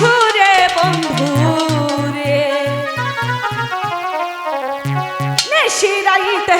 সুরে বন্ধু রে নিশিরাইতে